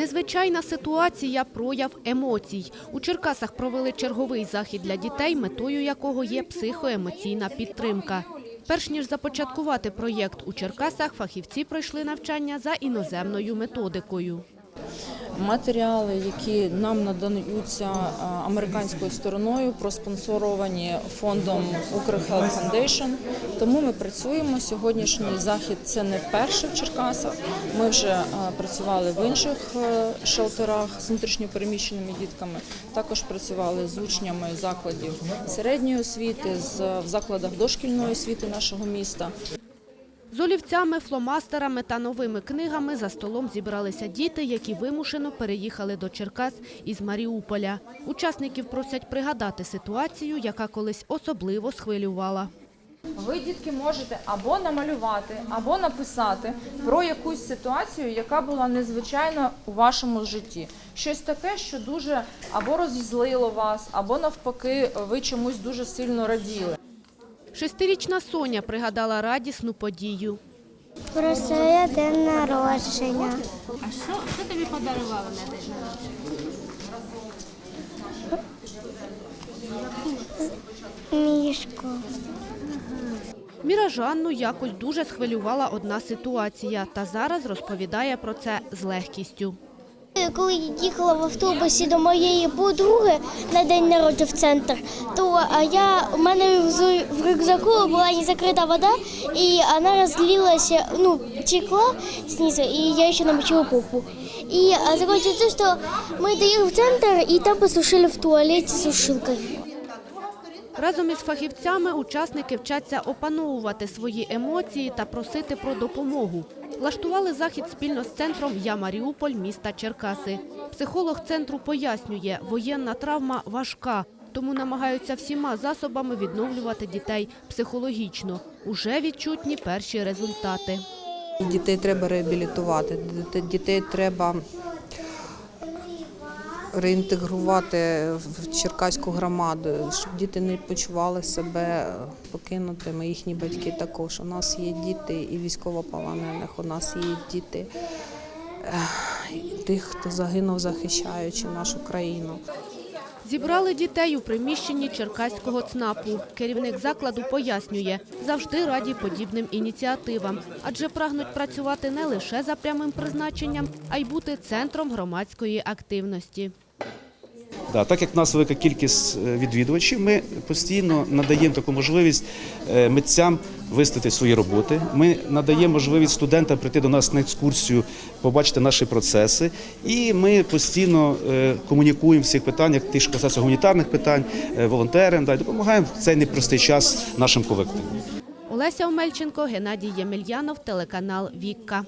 Незвичайна ситуація – прояв емоцій. У Черкасах провели черговий захід для дітей, метою якого є психоемоційна підтримка. Перш ніж започаткувати проєкт у Черкасах, фахівці пройшли навчання за іноземною методикою. Матеріали, які нам надаються американською стороною, проспонсоровані фондом Укрхелп Foundation. Тому ми працюємо. Сьогоднішній захід це не перший в Черкасах. Ми вже працювали в інших е, шелтерах з внутрішньопереміщеними дітками. Також працювали з учнями закладів середньої освіти, в закладах дошкільної освіти нашого міста. З олівцями, фломастерами та новими книгами за столом зібралися діти, які вимушено переїхали до Черкас із Маріуполя. Учасників просять пригадати ситуацію, яка колись особливо схвилювала. Ви, дітки, можете або намалювати, або написати про якусь ситуацію, яка була незвичайна у вашому житті. Щось таке, що дуже або розізлило вас, або навпаки, ви чомусь дуже сильно раділи. Шестирічна Соня пригадала радісну подію. Про своє день народження. А що, що тобі подарували на день народження? Мішку. Міра Жанну якось дуже схвилювала одна ситуація та зараз розповідає про це з легкістю. Коли я їхала в автобусі до моєї подруги на день народження в центр, то я у мене в рюкзаку була не закрита вода, і вона розлилася, ну, текла знизу, і я ще намочила попу. І закончилось то, що ми доїхали в центр, і там посушили в туалеті сушилкою. Разом із фахівцями учасники вчаться опановувати свої емоції та просити про допомогу. Влаштували захід спільно з центром «Я Маріуполь» міста Черкаси. Психолог центру пояснює, воєнна травма важка, тому намагаються всіма засобами відновлювати дітей психологічно. Уже відчутні перші результати. Дітей треба реабілітувати, дітей треба реінтегрувати в черкаську громаду, щоб діти не почували себе покинутими, їхні батьки також. У нас є діти і військовополонених, у нас є діти тих, хто загинув, захищаючи нашу країну. Зібрали дітей у приміщенні Черкаського ЦНАПу. Керівник закладу пояснює, завжди раді подібним ініціативам, адже прагнуть працювати не лише за прямим призначенням, а й бути центром громадської активності. Да, так як в нас велика кількість е, відвідувачів, ми постійно надаємо таку можливість е, митцям виставити свої роботи. Ми надаємо можливість студентам прийти до нас на екскурсію, побачити наші процеси. І ми постійно е, комунікуємо в цих питаннях, тих, що касаються гуманітарних питань, волонтерам, да, і допомагаємо в цей непростий час нашим колективам. Олеся Омельченко, Геннадій Ємельянов, телеканал Вікка.